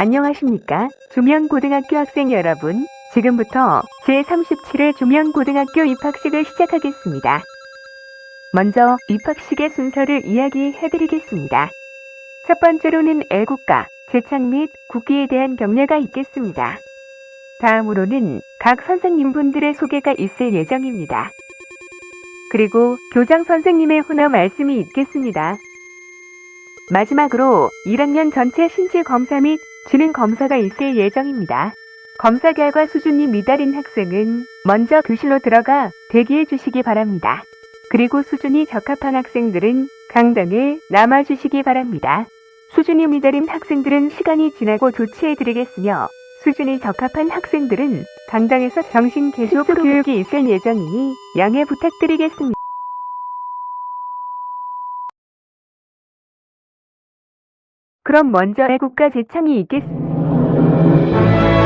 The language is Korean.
안녕하십니까? 조명고등학교 학생 여러분. 지금부터 제37회 조명고등학교 입학식을 시작하겠습니다. 먼저 입학식의 순서를 이야기해드리겠습니다. 첫 번째로는 애국가, 제창 및 국기에 대한 경례가 있겠습니다. 다음으로는 각 선생님분들의 소개가 있을 예정입니다. 그리고 교장 선생님의 훈화 말씀이 있겠습니다. 마지막으로 1학년 전체 신체 검사 및 지능 검사가 있을 예정입니다. 검사 결과 수준이 미달인 학생은 먼저 교실로 들어가 대기해 주시기 바랍니다. 그리고 수준이 적합한 학생들은 강당에 남아 주시기 바랍니다. 수준이 미달인 학생들은 시간이 지나고 조치해 드리겠으며 수준이 적합한 학생들은 강당에서 정신 개조 교육이 있을 예정이니 양해 부탁드리겠습니다. 그럼 먼저 애국가 제창이 있겠습니다.